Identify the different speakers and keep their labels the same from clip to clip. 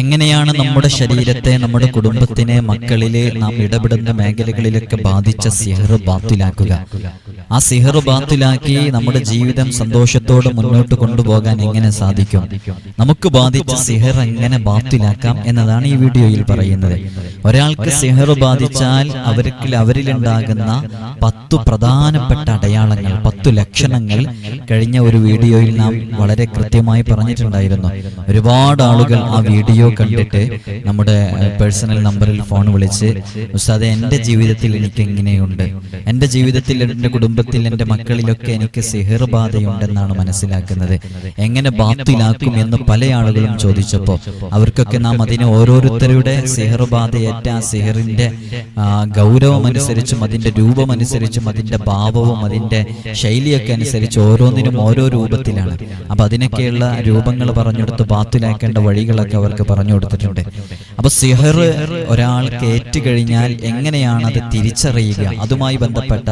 Speaker 1: എങ്ങനെയാണ് നമ്മുടെ ശരീരത്തെ നമ്മുടെ കുടുംബത്തിനെ മക്കളിലെ നാം ഇടപെടുന്ന മേഖലകളിലൊക്കെ ബാധിച്ച സിഹർ ബാത്തിലാക്കുക. ആ സിഹർ ബാത്തിലാക്കി നമ്മുടെ ജീവിതം സന്തോഷത്തോടെ മുന്നോട്ട് കൊണ്ടുപോകാൻ എങ്ങനെ സാധിക്കും? നമുക്ക് ബാധിച്ച സിഹർ എങ്ങനെ ബാത്തിലാക്കാം എന്നതാണ് ഈ വീഡിയോയിൽ പറയുന്നത്. ഒരാൾക്ക് സിഹർ ബാധിച്ചാൽ അവർക്ക് അവരിലുണ്ടാകുന്ന പത്തു പ്രധാനപ്പെട്ട അടയാളങ്ങൾ പത്തു ലക്ഷണങ്ങൾ കഴിഞ്ഞ ഒരു വീഡിയോയിൽ നാം വളരെ കൃത്യമായി പറഞ്ഞിട്ടുണ്ടായിരുന്നു. ഒരുപാട് ആളുകൾ ആ വീഡിയോ കണ്ടിട്ട് നമ്മുടെ പേഴ്സണൽ നമ്പറിൽ ഫോൺ വിളിച്ച് ഉസ്താദെ എന്റെ ജീവിതത്തിൽ എനിക്ക് എങ്ങനെയുണ്ട്? എന്റെ ജീവിതത്തിൽ എന്റെ കുടുംബത്തിൽ എന്റെ മക്കളിലൊക്കെ എനിക്ക് സിഹർ ബാധയുണ്ടെന്നാണ് മനസ്സിലാക്കുന്നത്. എങ്ങനെ ബാത്തിലാക്കും എന്ന് പല ആളുകളും ചോദിച്ചപ്പോൾ അവർക്കൊക്കെ നാം അതിനെ ഓരോരുത്തരുടെ സിഹർ ബാധയേറ്റ ആ സിഹിറിന്റെ ആ, ഗൗരവം അനുസരിച്ചും അതിന്റെ രൂപം അനുസരിച്ചും അതിന്റെ ഭാവവും അതിന്റെ ശൈലിയൊക്കെ അനുസരിച്ച് ഓരോന്നിനും ഓരോ രൂപത്തിലാണ്. അപ്പം അതിനൊക്കെയുള്ള രൂപങ്ങൾ പറഞ്ഞെടുത്ത് ബാത്തിലാക്കേണ്ട വഴികളൊക്കെ അവർക്ക് പറഞ്ഞു കൊടുത്തിട്ടുണ്ട് അപ്പൊ സിഹർ ഒരാൾക്ക് ഏറ്റുകഴിഞ്ഞാൽ എങ്ങനെയാണ് അത് തിരിച്ചറിയുക? അതുമായി ബന്ധപ്പെട്ട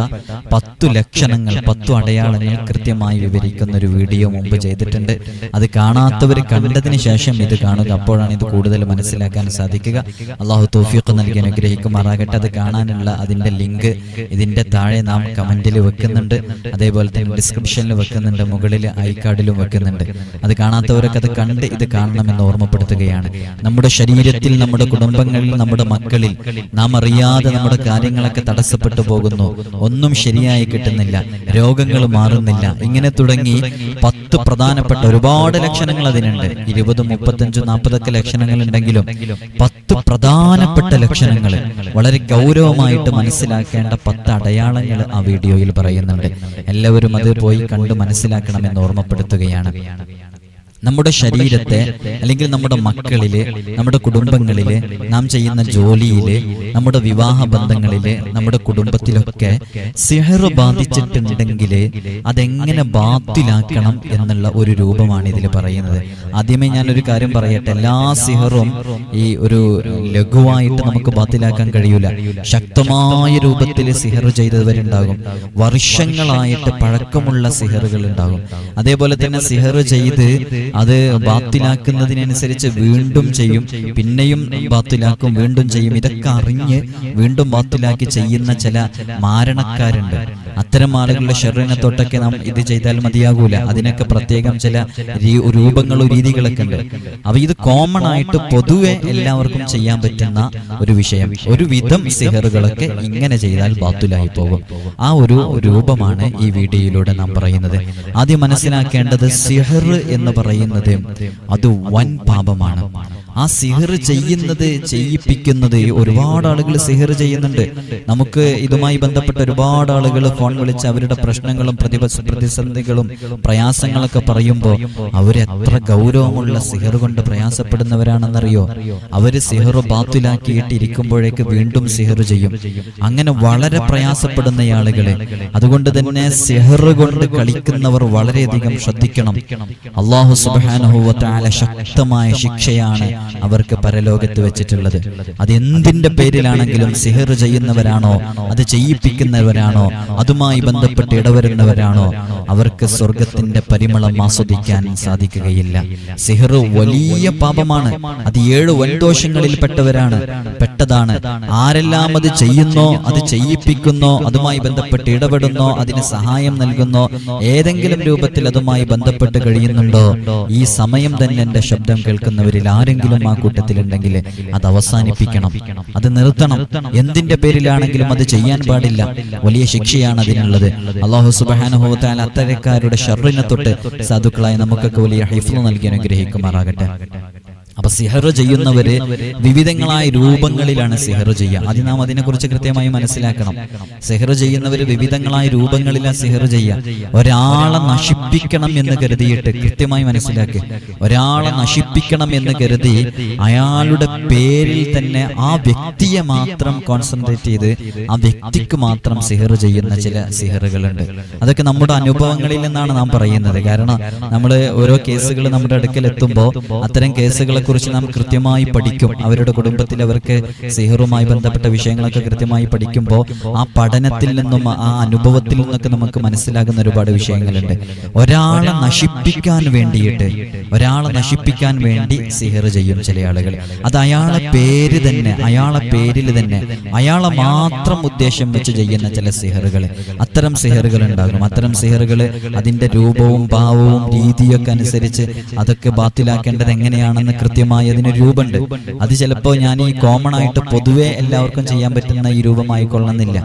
Speaker 1: പത്തു ലക്ഷണങ്ങൾ പത്തു അടയാളങ്ങൾ കൃത്യമായി വിവരിക്കുന്ന ഒരു വീഡിയോ മുമ്പ് ചെയ്തിട്ടുണ്ട്. അത് കാണാത്തവർ കണ്ടതിന് ശേഷം ഇത് കാണുക. അപ്പോഴാണ് ഇത് കൂടുതൽ മനസ്സിലാക്കാൻ സാധിക്കുക. അള്ളാഹു തോഫിയൊക്കെ നൽകി അനുഗ്രഹിക്കുമാറാകട്ടെ. അത് കാണാനുള്ള അതിന്റെ ലിങ്ക് ഇതിന്റെ താഴെ നാം കമന്റിൽ വെക്കുന്നുണ്ട്. അതേപോലെ തന്നെ ഡിസ്ക്രിപ്ഷനിൽ വെക്കുന്നുണ്ട്. മുകളിൽ ഐ കാർഡിലും വെക്കുന്നുണ്ട്. അത് കാണാത്തവരൊക്കെ അത് കണ്ട് ഇത് കാണണമെന്ന് ഓർമ്മപ്പെടുത്തുകയാണ്. നമ്മുടെ ശരീരത്തിൽ നമ്മുടെ കുടുംബങ്ങളിൽ നമ്മുടെ മക്കളിൽ നാം അറിയാതെ നമ്മുടെ കാര്യങ്ങളൊക്കെ തടസ്സപ്പെട്ടു പോകുന്നു. ഒന്നും ശരിയായി കിട്ടുന്നില്ല. രോഗങ്ങൾ മാറുന്നില്ല. ഇങ്ങനെ തുടങ്ങി പത്ത് പ്രധാനപ്പെട്ട ഒരുപാട് ലക്ഷണങ്ങൾ അതിനുണ്ട്. ഇരുപത് മുപ്പത്തഞ്ചു നാൽപ്പതൊക്കെ ലക്ഷണങ്ങൾ ഉണ്ടെങ്കിലും പത്ത് പ്രധാനപ്പെട്ട ലക്ഷണങ്ങൾ വളരെ ഗൗരവമായിട്ട് മനസ്സിലാക്കേണ്ട പത്ത് അടയാളങ്ങൾ ആ വീഡിയോയിൽ പറയുന്നുണ്ട്. എല്ലാവരും അത് പോയി കണ്ട് മനസ്സിലാക്കണമെന്ന് ഓർമ്മപ്പെടുത്തുകയാണ്. നമ്മുടെ ശരീരത്തെ അല്ലെങ്കിൽ നമ്മുടെ മക്കളിൽ നമ്മുടെ കുടുംബങ്ങളിൽ നാം ചെയ്യുന്ന ജോലിയിൽ നമ്മുടെ വിവാഹ ബന്ധങ്ങളിൽ നമ്മുടെ കുടുംബത്തിലൊക്കെ സിഹർ ബാധിച്ചിട്ടുണ്ടെങ്കിൽ അതെങ്ങനെ ബാത്തിലാക്കണം എന്നുള്ള ഒരു രൂപമാണ് ഇതിൽ പറയുന്നത്. ആദ്യമേ ഞാൻ ഒരു കാര്യം പറയട്ടെ. എല്ലാ സിഹറും ഈ ഒരു ലഘുവായിട്ട് നമുക്ക് ബാത്തിലാക്കാൻ കഴിയൂല. ശക്തമായ രൂപത്തിൽ സിഹർ ചെയ്തവരുണ്ടാകും. വർഷങ്ങളായിട്ട് പഴക്കമുള്ള സിഹറുകൾ ഉണ്ടാകും. അതേപോലെ തന്നെ സിഹർ ചെയ്ത് അത് ബാത്തിലാക്കുന്നതിനനുസരിച്ച് വീണ്ടും ചെയ്യും പിന്നെയും ബാത്തിലാക്കും വീണ്ടും ചെയ്യും. ഇതൊക്കെ അറിഞ്ഞ് വീണ്ടും ബാത്തിലാക്കി ചെയ്യുന്ന ചില മാരണക്കാരുണ്ട്. അത്തരം ആളുകളുടെ ഷെറിനെ തൊട്ടൊക്കെ നാം ഇത് ചെയ്താൽ മതിയാകൂല. അതിനൊക്കെ പ്രത്യേകം ചില രൂപങ്ങളും രീതികളൊക്കെ ഉണ്ട്. അപ്പൊ ഇത് കോമൺ ആയിട്ട് പൊതുവെ എല്ലാവർക്കും ചെയ്യാൻ പറ്റുന്ന ഒരു വിഷയം. ഒരു വിധം സിഹറുകളൊക്കെ ഇങ്ങനെ ചെയ്താൽ ബാത്തുലായി പോകും. ആ ഒരു രൂപമാണ് ഈ വീഡിയോയിലൂടെ നാം പറയുന്നത്. ആദ്യം മനസ്സിലാക്കേണ്ടത് സിഹർ എന്ന് പറയുന്നത് അത് വൻ പാപമാണ് ആ സിഹർ ചെയ്യുന്നത് ചെയ്യിപ്പിക്കുന്നത് ഒരുപാട് ആളുകൾ സിഹർ ചെയ്യുന്നുണ്ട്. നമുക്ക് ഇതുമായി ബന്ധപ്പെട്ട ഒരുപാട് ആളുകൾ ഫോൺ വിളിച്ച് അവരുടെ പ്രശ്നങ്ങളും പ്രതിപ പ്രതിസന്ധികളും പ്രയാസങ്ങളൊക്കെ പറയുമ്പോൾ അവരെത്ര ഗൗരവമുള്ള സിഹർ കൊണ്ട് പ്രയാസപ്പെടുന്നവരാണെന്നറിയോ? അവർ സിഹർ ബാത്തിലാക്കിയിട്ട് ഇരിക്കുമ്പോഴേക്ക് വീണ്ടും സിഹർ ചെയ്യും. അങ്ങനെ വളരെ പ്രയാസപ്പെടുന്ന ആളുകളെ. അതുകൊണ്ട് തന്നെ സിഹർ കൊണ്ട് കളിക്കുന്നവർ വളരെയധികം ശ്രദ്ധിക്കണം. അള്ളാഹു സുബാനുഭവത്താല ശക്തമായ ശിക്ഷയാണ് അവർക്ക് പരലോകത്ത് വെച്ചിട്ടുള്ളത്. അത് എന്തിന്റെ പേരിലാണെങ്കിലും സിഹർ ചെയ്യുന്നവരാണോ? അത് ചെയ്യിപ്പിക്കുന്നവരാണോ? അതുമായി ബന്ധപ്പെട്ട് ഇടവരുന്നവരാണോ? അവർക്ക് സ്വർഗത്തിന്റെ പരിമളം ആസ്വദിക്കാൻ സാധിക്കുകയില്ല. സിഹർ വലിയ പാപമാണ്. അത് ഏഴ് വൻദോഷങ്ങളിൽ പെട്ടവരാണ്. പെട്ടതാണ്. ആരെല്ലാം അത് ചെയ്യുന്നോ അത് ചെയ്യിപ്പിക്കുന്നോ അതുമായി ബന്ധപ്പെട്ട് ഇടപെടുന്നോ അതിന് സഹായം നൽകുന്നോ ഏതെങ്കിലും രൂപത്തിൽ അതുമായി ബന്ധപ്പെട്ട് കഴിയുന്നുണ്ടോ? ഈ സമയം തന്നെ എന്റെ ശബ്ദം കേൾക്കുന്നവരിൽ ആരെങ്കിലും ആ കൂട്ടത്തിലുണ്ടെങ്കിൽ അത് അവസാനിപ്പിക്കണം. അത് നിർത്തണം. എന്തിന്റെ പേരിലാണെങ്കിലും അത് ചെയ്യാൻ പാടില്ല. വലിയ ശിക്ഷയാണ് അതിനുള്ളത്. അള്ളാഹു സുബാനുഭവത്താൽ അത്തരക്കാരുടെ ഷർറിനെ തൊട്ട് സാധുക്കളായി നമുക്കൊക്കെ വലിയ ഹൈഫ്ലു നൽകി അനുഗ്രഹിക്കുമാറാകട്ടെ. അപ്പൊ സിഹർ ചെയ്യുന്നവര് വിവിധങ്ങളായ രൂപങ്ങളിലാണ് സിഹർ ചെയ്യുക. അത് നാം അതിനെക്കുറിച്ച് കൃത്യമായി മനസ്സിലാക്കണം. സിഹർ ചെയ്യുന്നവര് വിവിധങ്ങളായ രൂപങ്ങളിലാണ് സിഹർ ചെയ്യുക. ഒരാളെ നശിപ്പിക്കണം എന്ന് കരുതിയിട്ട് കൃത്യമായി മനസ്സിലാക്കി. ഒരാളെ നശിപ്പിക്കണം എന്ന് കരുതി അയാളുടെ പേരിൽ തന്നെ ആ വ്യക്തിയെ മാത്രം കോൺസെൻട്രേറ്റ് ചെയ്ത് ആ വ്യക്തിക്ക് മാത്രം സിഹർ ചെയ്യുന്ന ചില സിഹറുകളുണ്ട്. അതൊക്കെ നമ്മുടെ അനുഭവങ്ങളിൽ നിന്നാണ് നാം പറയുന്നത്. കാരണം നമ്മൾ ഓരോ കേസുകൾ നമ്മുടെ അടുക്കൽ എത്തുമ്പോൾ അത്തരം കേസുകളെ കുറിച്ച് നാം കൃത്യമായി പഠിക്കും. അവരുടെ കുടുംബത്തിൽ അവർക്ക് സിഹറുമായി ബന്ധപ്പെട്ട വിഷയങ്ങളൊക്കെ കൃത്യമായി പഠിക്കുമ്പോൾ ആ പഠനത്തിൽ നിന്നും ആ അനുഭവത്തിൽ നിന്നൊക്കെ നമുക്ക് മനസ്സിലാകുന്ന ഒരുപാട് വിഷയങ്ങളുണ്ട്. ഒരാളെ നശിപ്പിക്കാൻ വേണ്ടിയിട്ട് ഒരാളെ നശിപ്പിക്കാൻ വേണ്ടി സിഹർ ചെയ്യും ചില ആളുകൾ. അത് അയാളെ പേര് തന്നെ അയാളെ പേരിൽ തന്നെ അയാളെ മാത്രം ഉദ്ദേശം വെച്ച് ചെയ്യുന്ന ചില സിഹറുകൾ. അത്തരം സിഹറുകൾ ഉണ്ടാകും. അത്തരം സിഹറുകൾ അതിന്റെ രൂപവും ഭാവവും രീതിയൊക്കെ അനുസരിച്ച് അതൊക്കെ ബാത്തിലാക്കേണ്ടത് എങ്ങനെയാണെന്ന് കൃത്യമായി അതിന് രൂപമുണ്ട്. അത് ചിലപ്പോൾ ഞാൻ ഈ കോമൺ ആയിട്ട് പൊതുവെ എല്ലാവർക്കും ചെയ്യാൻ പറ്റുന്ന ഈ രൂപമായി രൂപമായിക്കൊള്ളണമെന്നില്ല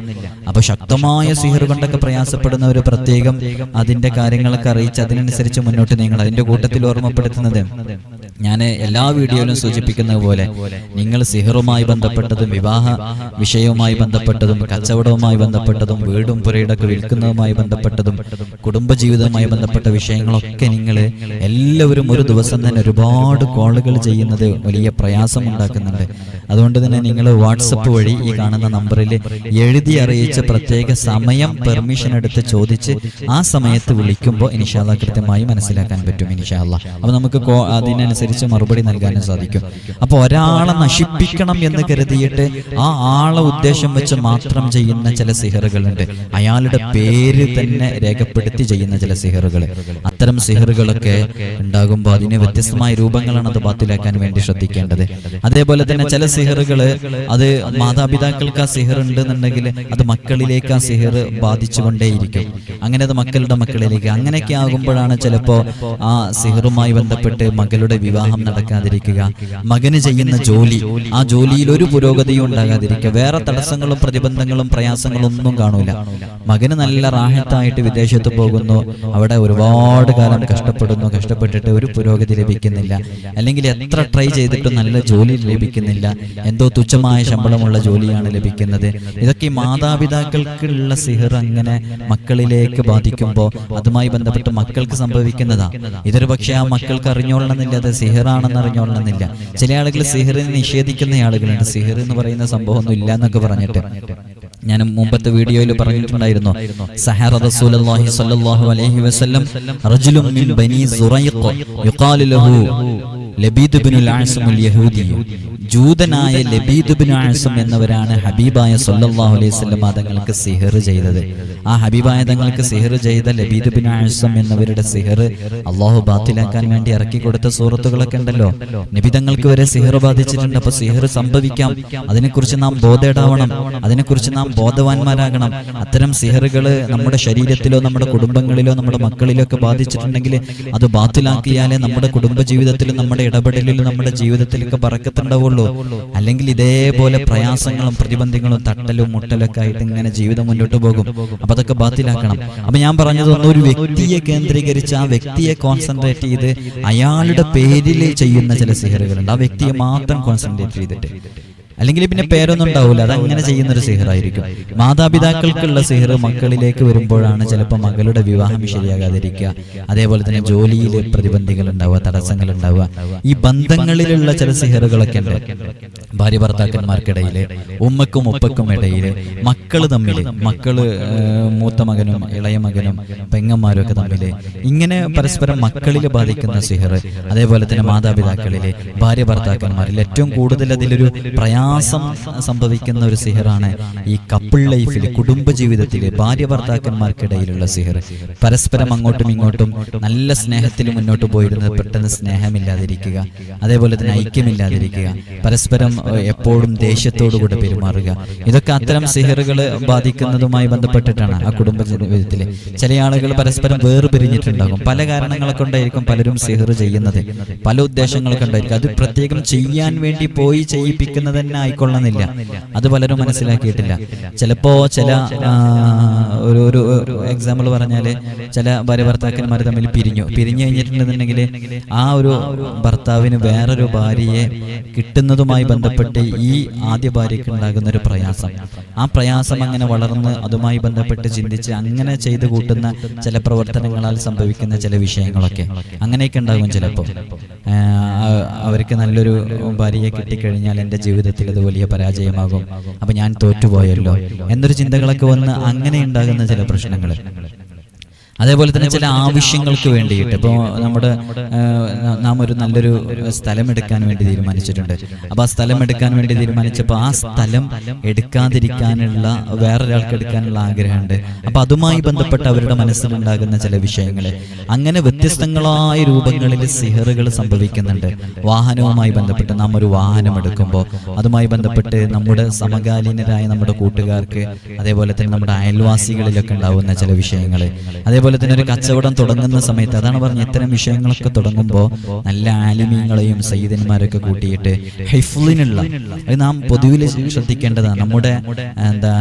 Speaker 1: അപ്പൊ ശക്തമായ സിഹർ കൊണ്ടൊക്കെ പ്രയാസപ്പെടുന്ന ഒരു പ്രത്യേകം അതിന്റെ കാര്യങ്ങളൊക്കെ അറിയിച്ച് അതിനനുസരിച്ച് മുന്നോട്ട് നീങ്ങണം. അതിന്റെ കൂട്ടത്തിൽ ഓർമ്മപ്പെടുത്തുന്നത്. ഞാൻ എല്ലാ വീഡിയോയിലും സൂചിപ്പിക്കുന്നത് പോലെ നിങ്ങൾ സിഹറുമായി ബന്ധപ്പെട്ടതും വിവാഹ വിഷയവുമായി ബന്ധപ്പെട്ടതും കച്ചവടവുമായി ബന്ധപ്പെട്ടതും വീടും പുരയിടൊക്കെ വിൽക്കുന്നതുമായി ബന്ധപ്പെട്ടതും കുടുംബജീവിതവുമായി ബന്ധപ്പെട്ട വിഷയങ്ങളൊക്കെ നിങ്ങൾ എല്ലാവരും ഒരു ദിവസം തന്നെ ഒരുപാട് കോളുകൾ ചെയ്യുന്നത് വലിയ പ്രയാസം ഉണ്ടാക്കുന്നുണ്ട്. അതുകൊണ്ട് തന്നെ നിങ്ങൾ വാട്സപ്പ് വഴി ഈ കാണുന്ന നമ്പറിൽ എഴുതി അറിയിച്ച് പ്രത്യേക സമയം പെർമിഷൻ എടുത്ത് ചോദിച്ച് ആ സമയത്ത് വിളിക്കുമ്പോൾ ഇനിഷാല്ല കൃത്യമായി മനസ്സിലാക്കാൻ പറ്റും ഇനിഷാല്ല അപ്പൊ നമുക്ക് കോ- അതിനനുസരിച്ച് മറുപടി നൽകാനും സാധിക്കും. അപ്പൊ ഒരാളെ നശിപ്പിക്കണം എന്ന് കരുതിയിട്ട് ആ ആളെ ഉദ്ദേശം വെച്ച് മാത്രം ചെയ്യുന്ന ചില സിഹറുകളുണ്ട്. അയാളുടെ പേര് തന്നെ രേഖപ്പെടുത്തി ചെയ്യുന്ന ചില സിഹറുകൾ. അത്തരം സിഹറുകളൊക്കെ ഉണ്ടാകുമ്പോൾ അതിന് വ്യത്യസ്തമായ രൂപങ്ങളാണ് അത് ബാത്തിലാക്കാൻ വേണ്ടി ശ്രദ്ധിക്കേണ്ടത്. അതേപോലെ തന്നെ ചില സിഹറുകൾ അത് മാതാപിതാക്കൾക്ക് ആ സിഹർ ഉണ്ടെന്നുണ്ടെങ്കിൽ അത് മക്കളിലേക്ക് ആ സിഹർ ബാധിച്ചുകൊണ്ടേയിരിക്കും. അങ്ങനെ അത് മക്കളുടെ മക്കളിലേക്ക് അങ്ങനെയൊക്കെ ആകുമ്പോഴാണ് ചിലപ്പോ ആ സിഹറുമായി ബന്ധപ്പെട്ട് മകളുടെ വിവാഹം നടക്കാതിരിക്കുക. മകന് ചെയ്യുന്ന ജോലി ആ ജോലിയിൽ ഒരു പുരോഗതിയും ഉണ്ടാകാതിരിക്കുക. വേറെ തടസ്സങ്ങളും പ്രതിബന്ധങ്ങളും പ്രയാസങ്ങളും ഒന്നും കാണൂല മകന് നല്ല റാഹത്തായിട്ട് വിദേശത്ത് പോകുന്നു. അവിടെ ഒരുപാട് കാലം കഷ്ടപ്പെടുന്നു. കഷ്ടപ്പെട്ടിട്ട് ഒരു പുരോഗതി ലഭിക്കുന്നില്ല. അല്ലെങ്കിൽ എത്ര ട്രൈ ചെയ്തിട്ടും നല്ല ജോലി ലഭിക്കുന്നില്ല. എന്തോ തുച്ഛമായ ശമ്പളമുള്ള ജോലിയാണ് ലഭിക്കുന്നത്. ഇതൊക്കെ മാതാപിതാക്കൾക്കുള്ള സിഹർ അങ്ങനെ മക്കളിലേക്ക് ബാധിക്കുമ്പോൾ അതുമായി ബന്ധപ്പെട്ട് മക്കൾക്ക് സംഭവിക്കുന്നതാ. ഇതൊരു പക്ഷേ ആ മക്കൾക്ക് അറിഞ്ഞോളണമെന്നില്ല അത് സിഹറാണെന്ന് അറിഞ്ഞോളണമെന്നില്ല ചില ആളുകൾ സിഹറിനെ നിഷേധിക്കുന്ന ആളുകളുണ്ട്. സിഹർ എന്ന് പറയുന്ന സംഭവമൊന്നും ഇല്ല എന്നൊക്കെ പറഞ്ഞിട്ട്. ഞാൻ മുമ്പത്തെ വീഡിയോയിൽ പറഞ്ഞിട്ടുണ്ടായിരുന്നു. സഹറ റസൂലുള്ളാഹി സ്വല്ലല്ലാഹു അലൈഹി വസല്ലം ബനി ലഹു ലബീദ് ജൂതനായ ലബീദ് ബിൻ ആസം എന്നവരാണ് ഹബീബായ സൊല്ലാഹു അലൈഹി വസല്ലം തങ്ങൾക്ക് സിഹർ ചെയ്തത്. ആ ഹബീബായ തങ്ങൾക്ക് സിഹർ ചെയ്ത ലബീദ് ബിൻ ആസം എന്നവരുടെ സിഹർ അള്ളാഹു ബാത്തിലാക്കാൻ വേണ്ടി ഇറക്കി കൊടുത്ത സുഹൃത്തുക്കളൊക്കെ ഉണ്ടല്ലോ. നബിതങ്ങൾക്ക് വരെ സിഹർ ബാധിച്ചിട്ടുണ്ട്. അപ്പൊ സിഹർ സംഭവിക്കാം. അതിനെക്കുറിച്ച് നാം ബോധേടാവണം. അതിനെക്കുറിച്ച് നാം ബോധവാന്മാരാകണം. അത്തരം സിഹറുകൾ നമ്മുടെ ശരീരത്തിലോ നമ്മുടെ കുടുംബങ്ങളിലോ നമ്മുടെ മക്കളിലോ ഒക്കെ ബാധിച്ചിട്ടുണ്ടെങ്കിൽ അത് ബാത്തിലാക്കിയാലേ നമ്മുടെ കുടുംബ ജീവിതത്തിലും നമ്മുടെ ഇടപെടലിലും നമ്മുടെ ജീവിതത്തിലൊക്കെ പറക്കത്തുണ്ടാവുള്ളൂ അല്ലെങ്കിൽ ഇതേപോലെ പ്രയാസങ്ങളും പ്രതിബന്ധങ്ങളും തട്ടലും മുട്ടലൊക്കെ ആയിട്ട് ഇങ്ങനെ ജീവിതം മുന്നോട്ട് പോകും. അപ്പൊ അതൊക്കെ ബാത്തിലാക്കണം. അപ്പൊ ഞാൻ പറഞ്ഞത് ഒരു വ്യക്തിയെ കേന്ദ്രീകരിച്ച് ആ വ്യക്തിയെ കോൺസെൻട്രേറ്റ് ചെയ്ത് അയാളുടെ പേരിൽ ചെയ്യുന്ന ചില സിഹറുകളുണ്ട്. ആ വ്യക്തിയെ മാത്രം കോൺസെൻട്രേറ്റ് ചെയ്തിട്ട്. അല്ലെങ്കിൽ പിന്നെ പേരൊന്നും ഉണ്ടാവില്ല അത് അങ്ങനെ ചെയ്യുന്ന ഒരു സിഹറായിരിക്കും. മാതാപിതാക്കൾക്കുള്ള സിഹർ മക്കളിലേക്ക് വരുമ്പോഴാണ് ചിലപ്പോൾ മകളുടെ വിവാഹം ശരിയാകാതിരിക്കുക. അതേപോലെ തന്നെ ജോലിയിൽ പ്രതിബന്ധികൾ ഉണ്ടാവുക തടസ്സങ്ങൾ ഉണ്ടാവുക ഈ ബന്ധങ്ങളിലുള്ള ചില സിഹറുകളൊക്കെ ഉണ്ട്. ഭാര്യ ഭർത്താക്കന്മാർക്കിടയിൽ ഉമ്മക്കും ഉപ്പക്കും ഇടയിൽ മക്കൾ തമ്മിൽ മക്കൾ മൂത്ത മകനും ഇളയ മകനും പെങ്ങന്മാരും ഒക്കെ തമ്മിൽ ഇങ്ങനെ പരസ്പരം മക്കളിൽ ബാധിക്കുന്ന സിഹർ അതേപോലെ തന്നെ മാതാപിതാക്കളിലെ ഭാര്യ ഭർത്താക്കന്മാരിൽ ഏറ്റവും കൂടുതൽ അതിലൊരു പ്രയാസം സംഭവിക്കുന്ന ഒരു സിഹറാണ്. ഈ കപ്പിൾ ലൈഫിൽ കുടുംബ ജീവിതത്തിൽ ഭാര്യ ഭർത്താക്കന്മാർക്കിടയിലുള്ള സിഹർ. പരസ്പരം അങ്ങോട്ടും ഇങ്ങോട്ടും നല്ല സ്നേഹത്തിൽ മുന്നോട്ട് പോയിരുന്നത് പെട്ടെന്ന് സ്നേഹമില്ലാതിരിക്കുക അതേപോലെ തന്നെ ഐക്യമില്ലാതിരിക്കുക പരസ്പരം എപ്പോഴും ദേഷ്യത്തോടു കൂടെ പെരുമാറുക. ഇതൊക്കെ അത്തരം സിഹറുകൾ ബാധിക്കുന്നതുമായി ബന്ധപ്പെട്ടിട്ടാണ് ആ കുടുംബ ജീവിതത്തിൽ ചില ആളുകൾ പരസ്പരം വേർപിരിഞ്ഞിട്ടുണ്ടാകും. പല കാരണങ്ങളെ കൊണ്ടായിരിക്കും പലരും സിഹർ ചെയ്യുന്നത്. പല ഉദ്ദേശങ്ങൾ കൊണ്ടായിരിക്കും. അത് പ്രത്യേകം ചെയ്യാൻ വേണ്ടി പോയി ചെയ്യിപ്പിക്കുന്നത് തന്നെ ആയിക്കൊള്ളണമെന്നില്ല അത് പലരും മനസ്സിലാക്കിയിട്ടില്ല. ചിലപ്പോ ചില ഒരു ഒരു എക്സാമ്പിൾ പറഞ്ഞാൽ ചില ഭാര്യ ഭർത്താക്കന്മാർ തമ്മിൽ പിരിഞ്ഞു. പിരിഞ്ഞു കഴിഞ്ഞിട്ടുണ്ടെന്നുണ്ടെങ്കിൽ ആ ഒരു ഭർത്താവിന് വേറൊരു ഭാര്യയെ കിട്ടുന്നതുമായി ബന്ധപ്പെട്ട് ഈ ആദ്യ ഭാര്യയ്ക്ക് ഉണ്ടാകുന്ന ഒരു പ്രയാസം. ആ പ്രയാസം അങ്ങനെ വളർന്ന് അതുമായി ബന്ധപ്പെട്ട് ചിന്തിച്ച് അങ്ങനെ ചെയ്തു കൂട്ടുന്ന ചില പ്രവർത്തനങ്ങളാൽ സംഭവിക്കുന്ന ചില വിഷയങ്ങളൊക്കെ. അങ്ങനെയൊക്കെ ഉണ്ടാകും ചിലപ്പോൾ അവർക്ക് നല്ലൊരു ഭാര്യയെ കിട്ടിക്കഴിഞ്ഞാൽ എന്റെ ജീവിതത്തിൽ അത് വലിയ പരാജയമാകും. അപ്പൊ ഞാൻ തോറ്റുപോയല്ലോ. എന്നൊരു ചിന്തകളൊക്കെ വന്ന് അങ്ങനെ ഉണ്ടാകുന്ന ചില പ്രശ്നങ്ങൾ അതേപോലെ തന്നെ ചില ആവശ്യങ്ങൾക്ക് വേണ്ടിയിട്ട്. ഇപ്പോൾ നമ്മുടെ നാം ഒരു നല്ലൊരു സ്ഥലം എടുക്കാൻ വേണ്ടി തീരുമാനിച്ചിട്ടുണ്ട്. അപ്പോൾ ആ സ്ഥലം എടുക്കാൻ വേണ്ടി തീരുമാനിച്ചപ്പോൾ ആ സ്ഥലം എടുക്കാതിരിക്കാനുള്ള വേറൊരാൾക്ക് എടുക്കാനുള്ള ആഗ്രഹമുണ്ട്. അപ്പോൾ അതുമായി ബന്ധപ്പെട്ട് അവരുടെ മനസ്സിലുണ്ടാകുന്ന ചില വിഷയങ്ങൾ അങ്ങനെ വ്യത്യസ്തങ്ങളായ രൂപങ്ങളിൽ സിഹറുകൾ സംഭവിക്കുന്നുണ്ട്. വാഹനവുമായി ബന്ധപ്പെട്ട് നാം ഒരു വാഹനം എടുക്കുമ്പോൾ അതുമായി ബന്ധപ്പെട്ട് നമ്മുടെ സമകാലീനരായ നമ്മുടെ കൂട്ടുകാർക്ക് അതേപോലെ തന്നെ നമ്മുടെ അയൽവാസികളിലൊക്കെ ഉണ്ടാവുന്ന ചില വിഷയങ്ങൾ അതേപോലെ തന്നെ ഒരു കച്ചവടം തുടങ്ങുന്ന സമയത്ത് അതാണ് പറഞ്ഞ ഇത്തരം വിഷയങ്ങളൊക്കെ തുടങ്ങുമ്പോൾ നല്ല ആലിമീങ്ങളെയും സയ്യിദന്മാരൊക്കെ കൂട്ടിയിട്ട് ഹിഫ്ലിനുള്ള അത് നാം പൊതുവിൽ ശ്രദ്ധിക്കേണ്ടതാണ് നമ്മുടെ എന്താ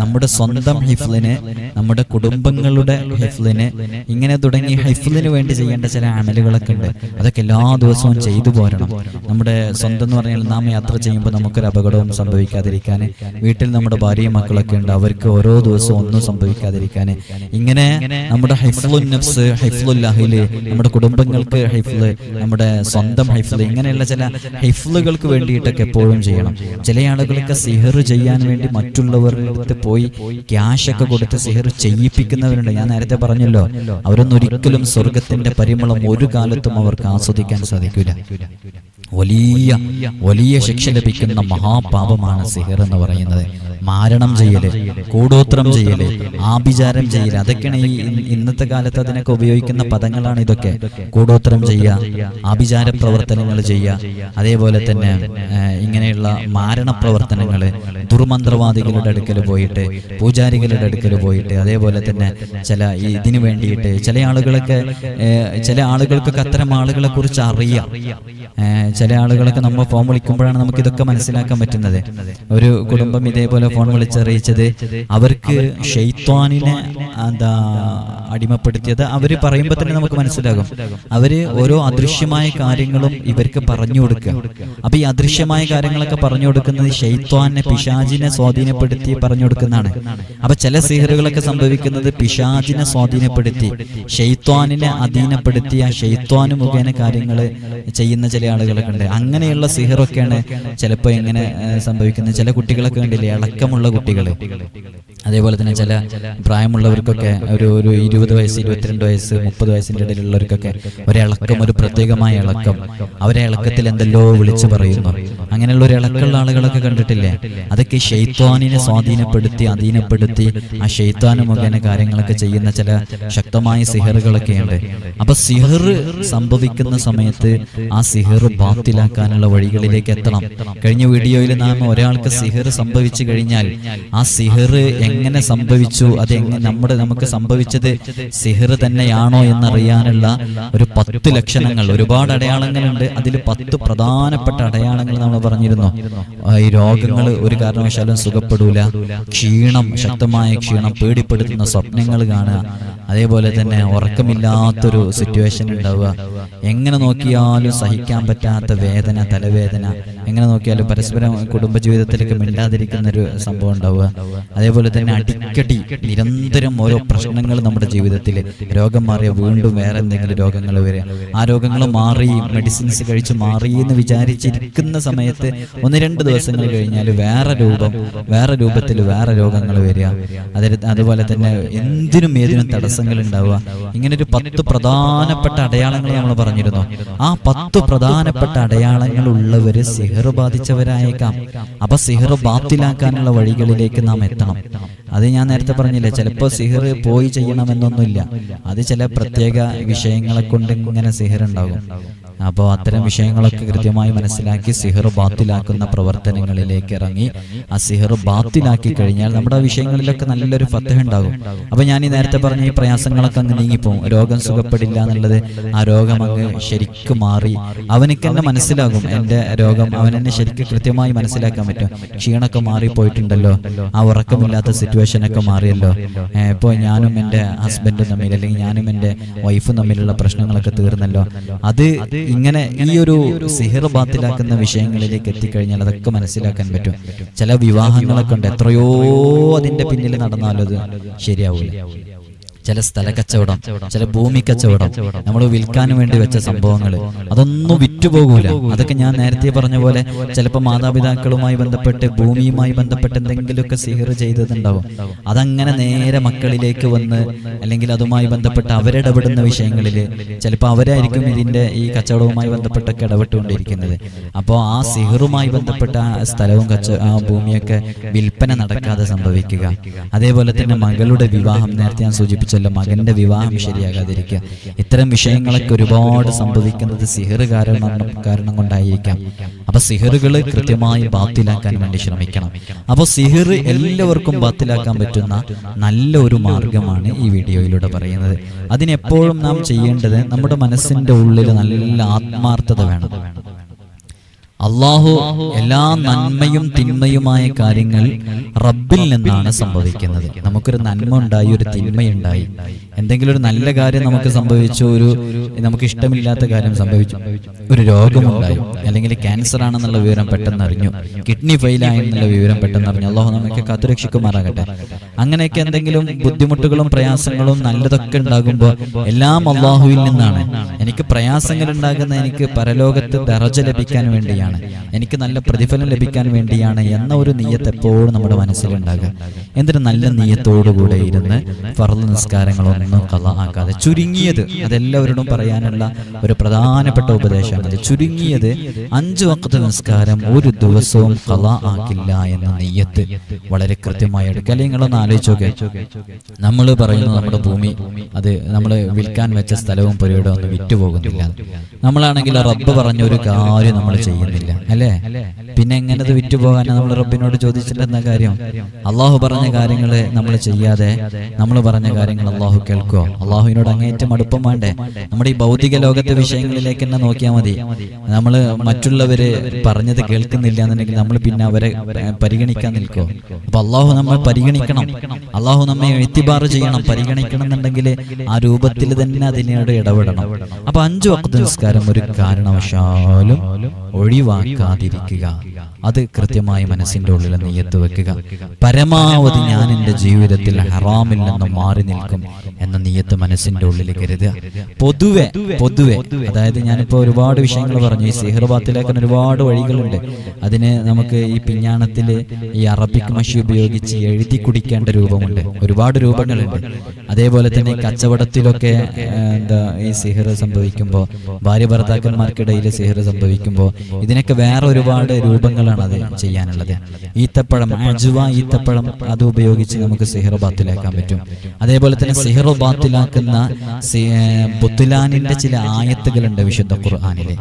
Speaker 1: നമ്മുടെ സ്വന്തം ഹിഫ്ലിന് നമ്മുടെ കുടുംബങ്ങളുടെ ഹിഫ്ലിന് ഇങ്ങനെ തുടങ്ങി ഹിഫ്ലിന് വേണ്ടി ചെയ്യേണ്ട ചില അമലുകളൊക്കെ ഉണ്ട്. അതൊക്കെ എല്ലാ ദിവസവും ചെയ്തു പോരണം. നമ്മുടെ സ്വന്തം എന്ന് പറഞ്ഞാൽ നാം യാത്ര ചെയ്യുമ്പോൾ നമുക്കൊരു അപകടവും സംഭവിക്കാതിരിക്കാൻ വീട്ടിൽ നമ്മുടെ ഭാര്യയും മക്കളൊക്കെ ഉണ്ട്. അവർക്ക് ഓരോ ദിവസവും ഒന്നും സംഭവിക്കാതിരിക്കാൻ ഇങ്ങനെ നമ്മുടെ ഹൈഫുൽ നഫ്സ് അഹിൽ നമ്മുടെ കുടുംബങ്ങൾക്ക് ഹൈഫ്ല് നമ്മുടെ സ്വന്തം ഹൈഫ്ല് ഇങ്ങനെയുള്ള ചില ഹൈഫ്ലുകൾക്ക് വേണ്ടിയിട്ടൊക്കെ എപ്പോഴും ചെയ്യണം. ചില ആളുകളൊക്കെ സിഹർ ചെയ്യാൻ വേണ്ടി മറ്റുള്ളവരുടെ പോയി ക്യാഷ് ഒക്കെ കൊടുത്ത് സിഹർ ചെയ്യിപ്പിക്കുന്നവരുണ്ട്. ഞാൻ നേരത്തെ പറഞ്ഞല്ലോ അവരൊന്നും ഒരിക്കലും സ്വർഗത്തിന്റെ പരിമളം ഒരു കാലത്തും അവർക്ക് ആസ്വദിക്കാൻ സാധിക്കില്ല വലിയ വലിയ ശിക്ഷ ലഭിക്കുന്ന മഹാപാപമാണ് സിഹർ എന്ന് പറയുന്നത്. മാരണം ചെയ്യൽ കൂടോത്രം ചെയ്യൽ ആഭിചാരം ചെയ്യൽ അതൊക്കെയാണ് ഈ ഇന്നത്തെ കാലത്ത് അതിനൊക്കെ ഉപയോഗിക്കുന്ന പദങ്ങളാണ് ഇതൊക്കെ. കൂടോത്തരം ചെയ്യുക ആഭിചാര പ്രവർത്തനങ്ങൾ ചെയ്യുക അതേപോലെ തന്നെ ഇങ്ങനെയുള്ള മാരണ പ്രവർത്തനങ്ങൾ ദുർമന്ത്രവാദികളുടെ അടുക്കൽ പോയിട്ട് പൂജാരികളുടെ അടുക്കൽ പോയിട്ട് അതേപോലെ തന്നെ ചില ഇതിനു വേണ്ടിയിട്ട് ചില ആളുകളൊക്കെ ചില ആളുകൾക്കൊക്കെ അത്തരം ആളുകളെ കുറിച്ച് അറിയാം. ചില ആളുകളൊക്കെ നമ്മൾ ഫോൺ വിളിക്കുമ്പോഴാണ് നമുക്ക് ഇതൊക്കെ മനസ്സിലാക്കാൻ പറ്റുന്നത്. ഒരു കുടുംബം ഇതേപോലെ ഫോൺ വിളിച്ചറിയിച്ചത് അവർക്ക് ഷെയ്ത്വാനിനെ എന്താ അടിമപ്പെടുത്തിയത്? അവർ പറയുമ്പോൾ തന്നെ നമുക്ക് മനസ്സിലാകും. അവർ ഓരോ അദൃശ്യമായ കാര്യങ്ങളും ഇവർക്ക് പറഞ്ഞു കൊടുക്കുക. അപ്പൊ ഈ അദൃശ്യമായ കാര്യങ്ങളൊക്കെ പറഞ്ഞു കൊടുക്കുന്നത് ഷെയ്ത്വാനെ പിശാചിനെ സ്വാധീനപ്പെടുത്തി പറഞ്ഞു കൊടുക്കുന്നതാണ്. അപ്പൊ ചില സിഹറുകളൊക്കെ സംഭവിക്കുന്നത് പിശാചിനെ സ്വാധീനപ്പെടുത്തി. ഷെയ്ത്വാനിനെ അധീനപ്പെടുത്തി ആ ഷെയ്ത്വാന് മുഖേന കാര്യങ്ങൾ ചെയ്യുന്ന ചില ആളുകളൊക്കെ ഉണ്ട്. അങ്ങനെയുള്ള സിഹറൊക്കെയാണ് ചിലപ്പോൾ എങ്ങനെ സംഭവിക്കുന്നത്. ചില കുട്ടികളൊക്കെ കണ്ടില്ലേ? ഇളക്കമുള്ള കുട്ടികൾ അതേപോലെ തന്നെ ചില പ്രായമുള്ളവർക്കൊക്കെ ഒരു ഒരു ഇരുപത് വയസ്സ് ഇരുപത്തിരണ്ട് വയസ്സ് മുപ്പത് വയസ്സിന്റെ ഇടയിലുള്ളവർക്കൊക്കെ ഒരിളക്കം ഒരു പ്രത്യേകമായ ഇളക്കം. അവരെ ഇളക്കത്തിൽ എന്തെല്ലോ വിളിച്ചു പറയുന്നു. അങ്ങനെയുള്ള ഒരു ഇളക്കമുള്ള ആളുകളൊക്കെ കണ്ടിട്ടില്ലേ? അതൊക്കെ ഷെയ്ത്വാനിനെ സ്വാധീനപ്പെടുത്തി അധീനപ്പെടുത്തി ആ ഷെയ്ത്വാന് മുഖേന കാര്യങ്ങളൊക്കെ ചെയ്യുന്ന ചില ശക്തമായ സിഹറുകളൊക്കെ ഉണ്ട് അപ്പൊ സിഹർ സംഭവിക്കുന്ന സമയത്ത് ആ സിഹർ ബാത്തിലാക്കാനുള്ള വഴികളിലേക്ക് എത്തണം. കഴിഞ്ഞ വീഡിയോയിൽ നാം ഒരാൾക്ക് സിഹർ സംഭവിച്ചു കഴിഞ്ഞാൽ ആ സിഹർ എങ്ങനെ സംഭവിച്ചു? അത് എങ്ങനെ നമ്മുടെ നമുക്ക് സംഭവിച്ചത്? സിഹർ തന്നെയാണോ എന്നറിയാനുള്ള ഒരു പത്ത് ലക്ഷണങ്ങൾ. ഒരുപാട് അടയാളങ്ങളുണ്ട്. അതിൽ പത്ത് പ്രധാനപ്പെട്ട അടയാളങ്ങൾ നമ്മൾ പറഞ്ഞിരുന്നു. ഈ രോഗങ്ങൾ ഒരു കാരണവശാലും സുഖപ്പെടൂല. ക്ഷീണം ശക്തമായ ക്ഷീണം പേടിപ്പെടുത്തുന്ന സ്വപ്നങ്ങൾ കാണുക. അതേപോലെ തന്നെ ഉറക്കമില്ലാത്തൊരു സിറ്റുവേഷൻ ഉണ്ടാവുക. എങ്ങനെ നോക്കിയാലും സഹിക്കാൻ പറ്റാത്ത വേദന തലവേദന. എങ്ങനെ നോക്കിയാലും പരസ്പരം കുടുംബജീവിതത്തിലേക്ക് മിണ്ടാതിരിക്കുന്ന ഒരു സംഭവം ഉണ്ടാവുക. അതേപോലെ തന്നെ അടിക്കടി നിരന്തരം ഓരോ പ്രശ്നങ്ങൾ നമ്മുടെ ജീവിതത്തിൽ രോഗം മാറിയ വീണ്ടും വേറെ എന്തെങ്കിലും രോഗങ്ങൾ വരെ ആ രോഗങ്ങൾ മാറി മെഡിസിൻസ് കഴിച്ച് മാറി എന്ന് വിചാരിച്ചിരിക്കുന്ന സമയത്ത് ഒന്ന് രണ്ട് ദിവസങ്ങൾ കഴിഞ്ഞാൽ വേറെ രൂപം വേറെ രൂപത്തിൽ വേറെ രോഗങ്ങൾ വരിക. അതിൽ അതുപോലെ തന്നെ എന്തിനും ഏതിനും തടസ്സങ്ങൾ ഉണ്ടാവുക. ഇങ്ങനെ ഒരു പത്ത് പ്രധാനപ്പെട്ട അടയാളങ്ങൾ നമ്മൾ പറഞ്ഞിരുന്നു. ആ പത്ത് പ്രധാനപ്പെട്ട അടയാളങ്ങൾ ഉള്ളവര് സിഹർ ബാധിച്ചവരായേക്കാം. അപ്പൊ സിഹർ ബാത്തിലാക്കാനുള്ള വഴികളിലേക്ക് നാം എത്തണം. അത് ഞാൻ നേരത്തെ പറഞ്ഞില്ലേ ചിലപ്പോൾ സിഹർ പോയി ചെയ്യണമെന്നൊന്നുമില്ല. അത് ചില പ്രത്യേക വിഷയങ്ങളെ കൊണ്ട് ഇങ്ങനെ സിഹർ ഉണ്ടാകും അപ്പോൾ അത്തരം വിഷയങ്ങളൊക്കെ കൃത്യമായി മനസ്സിലാക്കി സിഹർ ബാത്തിലാക്കുന്ന പ്രവർത്തനങ്ങളിലേക്ക് ഇറങ്ങി ആ സിഹർ ബാത്തിലാക്കി കഴിഞ്ഞാൽ നമ്മുടെ വിഷയങ്ങളിലൊക്കെ നല്ലൊരു ഫത്തഹ ഉണ്ടാകും. അപ്പോൾ ഞാൻ ഈ നേരത്തെ പറഞ്ഞ ഈ പ്രയാസങ്ങളൊക്കെ അങ്ങ് നീങ്ങിപ്പോവും. രോഗം സുഖപ്പെടില്ല എന്നുള്ളത് ആ രോഗം അങ്ങ് ശരിക്കും മാറി അവനക്ക് തന്നെ മനസ്സിലാകും. എന്റെ രോഗം അവൻ അവനെന്നെ ശരിക്കും കൃത്യമായി മനസ്സിലാക്കാൻ പറ്റും. ക്ഷീണമൊക്കെ മാറിപ്പോയിട്ടുണ്ടല്ലോ. ആ ഉറക്കമില്ലാത്ത സിറ്റുവേഷൻ ഒക്കെ മാറിയല്ലോ ഇപ്പോൾ ഞാനും എന്റെ ഹസ്ബൻഡും തമ്മിൽ അല്ലെങ്കിൽ ഞാനും എന്റെ വൈഫും തമ്മിലുള്ള പ്രശ്നങ്ങളൊക്കെ തീർന്നല്ലോ. അത് ഇങ്ങനെ ഈ ഒരു സിഹിർ ബാത്തിലാക്കുന്ന വിഷയങ്ങളിലേക്ക് എത്തിക്കഴിഞ്ഞാൽ അതൊക്കെ മനസ്സിലാക്കാൻ പറ്റും. ചില വിവാഹങ്ങളൊക്കെ ഉണ്ട് എത്രയോ അതിന്റെ പിന്നിൽ നടന്നാലും അത് ശരിയാവില്ല ചില സ്ഥല കച്ചവടം ചില ഭൂമി കച്ചവടം നമ്മൾ വിൽക്കാൻ വേണ്ടി വെച്ച സംഭവങ്ങൾ അതൊന്നും വിറ്റുപോകൂല അതൊക്കെ ഞാൻ നേരത്തെ പറഞ്ഞ പോലെ ചിലപ്പോൾ മാതാപിതാക്കളുമായി ബന്ധപ്പെട്ട് ഭൂമിയുമായി ബന്ധപ്പെട്ട് എന്തെങ്കിലുമൊക്കെ സിഹർ ചെയ്തതുണ്ടാവും അതങ്ങനെ നേരെ മക്കളിലേക്ക് വന്ന് അല്ലെങ്കിൽ അതുമായി ബന്ധപ്പെട്ട് അവരിടപെടുന്ന വിഷയങ്ങളിൽ ചിലപ്പോൾ അവരായിരിക്കും ഇതിന്റെ ഈ കച്ചവടവുമായി ബന്ധപ്പെട്ടൊക്കെ ഇടപെട്ടുകൊണ്ടിരിക്കുന്നത്. അപ്പോൾ ആ സിഹറുമായി ബന്ധപ്പെട്ട ആ സ്ഥലവും കച്ച ആ ഭൂമിയൊക്കെ വിൽപ്പന നടക്കാതെ സംഭവിക്കുക. അതേപോലെ തന്നെ മകളുടെ വിവാഹം നേരത്തെ ഞാൻ സൂചിപ്പിച്ചല്ലോ മകന്റെ വിവാഹം ശരിയാകാതിരിക്കുക ഇത്തരം വിഷയങ്ങളൊക്കെ ഒരുപാട് സംഭവിക്കുന്നത് സിഹർ കാരണം കാരണം കൊണ്ടായിരിക്കാം. അപ്പൊ സിഹറുകൾ കൃത്യമായി ബാത്തിലാക്കാൻ വേണ്ടി ശ്രമിക്കണം. അപ്പോൾ സിഹർ എല്ലാവർക്കും ബാത്തിലാക്കാൻ പറ്റുന്ന നല്ല ഒരു മാർഗമാണ് ഈ വീഡിയോയിലൂടെ പറയുന്നത്. അതിനെപ്പോഴും നാം ചെയ്യേണ്ടത് നമ്മുടെ മനസ്സിന്റെ ഉള്ളിൽ നല്ല ആത്മാർത്ഥത വേണം. അള്ളാഹു എല്ലാ നന്മയും തിന്മയുമായ കാര്യങ്ങൾ റബ്ബിൽ നിന്നാണ് സംഭവിക്കുന്നത്. നമുക്കൊരു നന്മ ഉണ്ടായി ഒരു തിന്മയുണ്ടായി. എന്തെങ്കിലും ഒരു നല്ല കാര്യം നമുക്ക് സംഭവിച്ചു ഒരു നമുക്ക് ഇഷ്ടമില്ലാത്ത കാര്യം സംഭവിച്ചു ഒരു രോഗമുണ്ടായി അല്ലെങ്കിൽ ക്യാൻസർ ആണെന്നുള്ള വിവരം പെട്ടെന്ന് അറിഞ്ഞു കിഡ്നി ഫെയിലായി എന്നുള്ള വിവരം പെട്ടെന്ന് അറിഞ്ഞു അള്ളാഹു നമുക്ക് കാത്തുരക്ഷിക്കുമാറാകട്ടെ. അങ്ങനെയൊക്കെ എന്തെങ്കിലും ബുദ്ധിമുട്ടുകളും പ്രയാസങ്ങളും നല്ലതൊക്കെ ഉണ്ടാകുമ്പോൾ എല്ലാം അള്ളാഹുവിൽ നിന്നാണ്. എനിക്ക് പ്രയാസങ്ങൾ ഉണ്ടാകുന്ന എനിക്ക് പരലോകത്ത് ദറജ ലഭിക്കാൻ വേണ്ടിയാണ്. എനിക്ക് നല്ല പ്രതിഫലം ലഭിക്കാൻ വേണ്ടിയാണ് എന്ന ഒരു നീയത്ത് എപ്പോഴും നമ്മുടെ മനസ്സിലുണ്ടാകുക. എന്തൊരു നല്ല നീയത്തോടുകൂടെ ഇരുന്ന് ഫർദ് നിസ്കാരങ്ങളൊന്നും കല ആക്കാതെ ചുരുങ്ങിയത് അതെല്ലാവരോടും പറയാനുള്ള ഒരു പ്രധാനപ്പെട്ട ഉപദേശമാണ്. ചുരുങ്ങിയത് അഞ്ചു വക്കത്ത് നിസ്കാരം ഒരു ദിവസവും കല ആക്കില്ല എന്ന നെയ്യത്ത്. വളരെ കൃത്യമായി എടുക്കുക. അല്ലെങ്കിൽ നിങ്ങളൊന്ന് ആലോചിച്ചോക്കെ നമ്മൾ പറയുന്നു നമ്മുടെ ഭൂമി അത് നമ്മൾ വിൽക്കാൻ വെച്ച സ്ഥലവും പുരയുടെ ഒന്നും വിറ്റുപോകുന്നില്ല. നമ്മളാണെങ്കിൽ റബ്ബ് പറഞ്ഞ ഒരു കാര്യം നമ്മൾ ചെയ്യുന്നില്ല. അല്ലേ? പിന്നെ എങ്ങനെ അത് വിറ്റുപോകാൻ നമ്മൾ റബ്ബിനോട് ചോദിച്ചിട്ടുണ്ടെന്ന കാര്യം? അള്ളാഹു പറഞ്ഞ കാര്യങ്ങൾ നമ്മൾ ചെയ്യാതെ നമ്മൾ പറഞ്ഞ കാര്യങ്ങൾ അള്ളാഹു കേൾക്കുമോ അള്ളാഹുവിനോട് അങ്ങേറ്റം അടുപ്പം വേണ്ടേ? നമ്മുടെ ഈ ഭൗതിക ലോകത്തെ വിഷയങ്ങളിലേക്ക് തന്നെ നോക്കിയാൽ മതി. നമ്മൾ മറ്റുള്ളവര് പറഞ്ഞത് കേൾക്കുന്നില്ല എന്നുണ്ടെങ്കിൽ നമ്മൾ പിന്നെ അവരെ പരിഗണിക്കാൻ നിൽക്കുമോ അപ്പൊ അള്ളാഹു നമ്മൾ പരിഗണിക്കണം. അള്ളാഹു നമ്മെ എഴുത്തിബാർ ചെയ്യണം. പരിഗണിക്കണം എന്നുണ്ടെങ്കിൽ ആ രൂപത്തിൽ തന്നെ അതിനോട് ഇടപെടണം. അപ്പൊ അഞ്ചു വക്ത നിസ്കാരം ഒരു കാരണവശാലും ഒഴിവാക്കാതിരിക്കുക. അത് കൃത്യമായി മനസ്സിന്റെ ഉള്ളിൽ നീയത്ത് വെക്കുക. പരമാവധി ഞാൻ എന്റെ ജീവിതത്തിൽ ഹറാമിൽ നിന്ന് മാറി നിൽക്കും എന്ന നീയത്ത് മനസ്സിന്റെ ഉള്ളിൽ കരുതുക. പൊതുവെ പൊതുവെ അതായത് ഞാനിപ്പോ ഒരുപാട് വിഷയങ്ങൾ പറഞ്ഞു. ഈ സിഹർബാത്തിലാക്കാൻ ഒരുപാട് വഴികളുണ്ട്. അതിന് നമുക്ക് ഈ പിഞ്ഞാണത്തിൽ ഈ അറബിക് മഷി ഉപയോഗിച്ച് എഴുതി കുടിക്കേണ്ട രൂപമുണ്ട്. ഒരുപാട് രൂപങ്ങളുണ്ട്. അതേപോലെ തന്നെ കച്ചവടത്തിലൊക്കെ എന്താ ഈ സിഹർ സംഭവിക്കുമ്പോൾ ഭാര്യ ഭർത്താക്കന്മാർക്കിടയിൽ സിഹർ സംഭവിക്കുമ്പോൾ ഇതിനൊക്കെ വേറെ ഒരുപാട് രൂപങ്ങളാണ് അത് ചെയ്യാനുള്ളത്. ഈത്തപ്പഴം അജുവ ഈത്തപ്പഴം അത് ഉപയോഗിച്ച് നമുക്ക് സിഹർ ബാത്തിലാക്കാൻ പറ്റും. അതേപോലെ തന്നെ സിഹർ ബാത്തിലാക്കുന്ന ബുത്തുലാനിന്റെ ചില ആയത്തുകളുണ്ട് വിശുദ്ധ ഖുർആാനിലെ.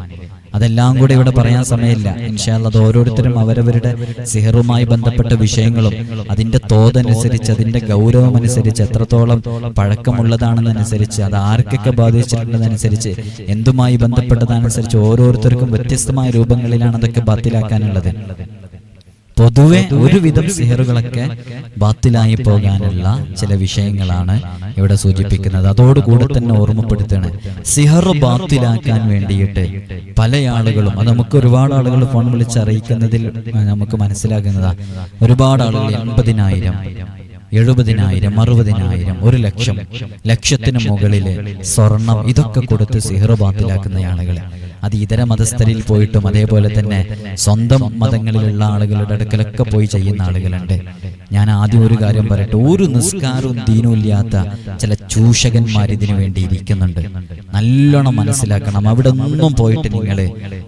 Speaker 1: അതെല്ലാം കൂടി ഇവിടെ പറയാൻ സമയമില്ല. ഇൻഷാല്ല അത് ഓരോരുത്തരും അവരവരുടെ സിഹറുമായി ബന്ധപ്പെട്ട വിഷയങ്ങളും അതിന്റെ തോതനുസരിച്ച് അതിന്റെ ഗൗരവം അനുസരിച്ച് എത്രത്തോളം പഴക്കമുള്ളതാണെന്നനുസരിച്ച് അത് ആർക്കൊക്കെ ബാധിച്ചിട്ടുള്ളതനുസരിച്ച് എന്തുമായി ബന്ധപ്പെട്ടതനുസരിച്ച് ഓരോരുത്തർക്കും വ്യത്യസ്തമായ രൂപങ്ങളിലാണ് അതൊക്കെ ബാത്തിലാക്കാനുള്ളത്. പൊതുവെ ഒരുവിധം സിഹറുകളൊക്കെ ബാത്തിലായി പോകാനുള്ള ചില വിഷയങ്ങളാണ് ഇവിടെ സൂചിപ്പിക്കുന്നത്. അതോടുകൂടെ തന്നെ ഓർമ്മപ്പെടുത്തണം. സിഹർ ബാത്തിലാക്കാൻ വേണ്ടിയിട്ട് പല ആളുകളും അത് നമുക്ക് ഒരുപാട് ആളുകൾ ഫോൺ വിളിച്ച് അറിയിക്കുന്നതിൽ നമുക്ക് മനസ്സിലാകുന്നതാ. ഒരുപാട് ആളുകൾ എൺപതിനായിരം എഴുപതിനായിരം അറുപതിനായിരം ഒരു ലക്ഷം ലക്ഷത്തിന് മുകളിൽ സ്വർണം ഇതൊക്കെ കൊടുത്ത് സിഹർ ബാത്തിലാക്കുന്ന ആളുകൾ അത് ഇതര മതസ്ഥരിൽ പോയിട്ടും അതേപോലെ തന്നെ സ്വന്തം മതങ്ങളിലുള്ള ആളുകളുടെ അടുക്കലൊക്കെ പോയി ചെയ്യുന്ന ആളുകളുണ്ട്. ഞാൻ ആദ്യം ഒരു കാര്യം പറയട്ടെ ഒരു നിസ്കാരവും ദീനും ഇല്ലാത്ത ചില ചൂഷകന്മാർ ഇതിനു വേണ്ടി ഇരിക്കുന്നുണ്ട്. നല്ലോണം മനസ്സിലാക്കണം. അവിടെ ഒന്നും പോയിട്ട് നിങ്ങൾ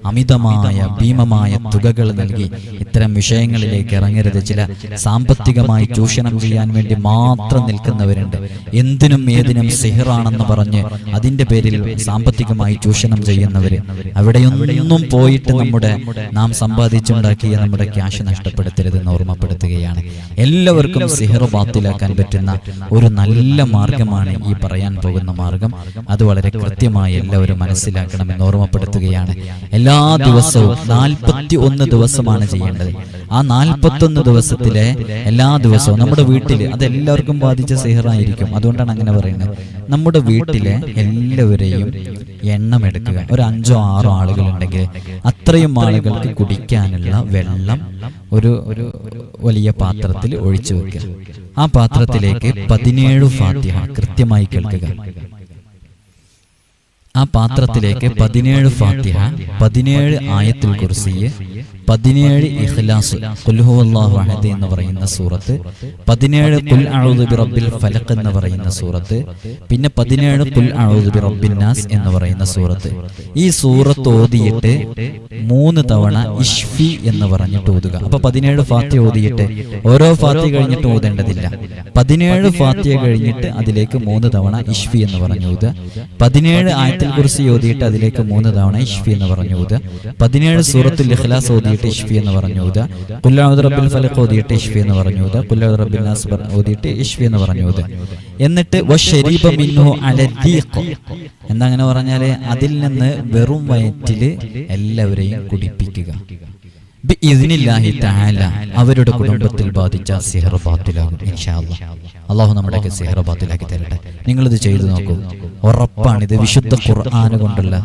Speaker 1: അമിതമായ ഭീമമായ തുകകൾ നൽകി ഇത്തരം വിഷയങ്ങളിലേക്ക് ഇറങ്ങരുത്. ചില സാമ്പത്തികമായി ചൂഷണം ചെയ്യാൻ വേണ്ടി മാത്രം നിൽക്കുന്നവരുണ്ട്. എന്തിനും ഏതിനും സിഹറാണെന്ന് പറഞ്ഞ് അതിന്റെ പേരിൽ സാമ്പത്തികമായി ചൂഷണം ചെയ്യുന്നവര് അവിടെയൊന്നും പോയിട്ട് നമ്മുടെ നാം സമ്പാദിച്ചുണ്ടാക്കിയ നമ്മുടെ ക്യാഷ് നഷ്ടപ്പെടുത്തരുതെന്ന് ഓർമ്മപ്പെടുത്തുകയാണ്. എല്ലാവർക്കും സിഹർ ബാത്തിലാക്കാൻ പറ്റുന്ന ഒരു നല്ല മാർഗമാണ് ഈ പറയാൻ പോകുന്ന മാർഗം. അത് വളരെ കൃത്യമായി എല്ലാവരും മനസ്സിലാക്കണമെന്ന് ഓർമ്മപ്പെടുത്തുകയാണ്. എല്ലാ ദിവസവും നാൽപ്പത്തി ഒന്ന് ദിവസമാണ് ചെയ്യേണ്ടത്. ആ നാൽപ്പത്തൊന്ന് ദിവസത്തിലെ എല്ലാ ദിവസവും നമ്മുടെ വീട്ടിൽ അത് എല്ലാവർക്കും ബാധിച്ച സിഹറായിരിക്കും. അതുകൊണ്ടാണ് അങ്ങനെ പറയുന്നത്. നമ്മുടെ വീട്ടിലെ എല്ലാവരെയും എണ്ണം എടുക്കുക. ഒരു അഞ്ചോ ആറോ ആളുകൾ ഉണ്ടെങ്കിൽ അത്രയും ആളുകൾക്ക് കുടിക്കാനുള്ള വെള്ളം ഒരു ഒരു വലിയ പാത്രത്തിൽ ഒഴിച്ചു വെക്കുക. ആ പാത്രത്തിലേക്ക് പതിനേഴ് ഫാത്തിഹ കൃത്യമായി കേൾക്കുക. ആ പാത്രത്തിലേക്ക് പതിനേഴ് ഫാത്തിഹ പതിനേഴ് ആയത്തുൽ കുർസിയെ പതിനേഴ് ഇഖ്ലാസ് ഖുൽഹു അല്ലാഹു അഹദ് എന്ന് പറയുന്ന സൂറത്ത് പതിനേഴ് കുൽ ബി റബ്ബിൽ ഫലഖ് എന്ന് പറയുന്ന സൂറത്ത് പിന്നെ പതിനേഴ് കുൽ അഴുദ് ബി റബ്ബിൻ നാസ് എന്ന് പറയുന്ന സൂറത്ത്. ഈ സൂറത്ത് ഓതിയിട്ട് മൂന്ന് തവണ ഇഷ്ഫി എന്ന് പറഞ്ഞിട്ട് ഓതുക. അപ്പൊ പതിനേഴ് ഫാത്തി ഓതിയിട്ട് ഓരോ ഫാത്തി കഴിഞ്ഞിട്ട് ഓതേണ്ടതില്ല. പതിനേഴ് ഫാത്തിയ കഴിഞ്ഞിട്ട് അതിലേക്ക് മൂന്ന് തവണ ഇഷ്ഫി എന്ന് പറഞ്ഞു ഓതുക പതിനേഴ് ആയത്തിൽ കുറിച്ച് ഓതിയിട്ട് അതിലേക്ക് മൂന്ന് തവണ ഇഷ്ഫി എന്ന് പറഞ്ഞു ഓതുക പതിനേഴ് സൂറത്തുൽ ഇഖ്ലാസ് ഓതിയിട്ട് ഇഷ്ഫി എന്ന് പറഞ്ഞു ഓതുക കുല്ലാഹുദ് റബ്ബിൽ ഫലഖ് ഓതിയിട്ട് ഇഷ്ഫി എന്ന് പറഞ്ഞു ഓതുക കുല്ലാഹുദ് റബ്ബിൽ നാസ് ഓതിയിട്ട് ഇഷ്ഫി എന്ന് പറഞ്ഞു ഓതുക എന്നിട്ട് എന്നങ്ങനെ പറഞ്ഞാൽ അതിൽ നിന്ന് വെറും വയറ്റിൽ എല്ലാവരെയും കുടിപ്പിക്കുക. അവരുടെ കുടുംബത്തിൽ ബാധിച്ച സിഹർ അല്ലാഹ്. അള്ളാഹു നമ്മുടെ സെഹ്റബാത്തിലാക്കി തരട്ടെ. നിങ്ങളിത് ചെയ്തു നോക്കൂ. ഉറപ്പാണ് ഇത് വിശുദ്ധ ഖുർആൻ കൊണ്ടുള്ള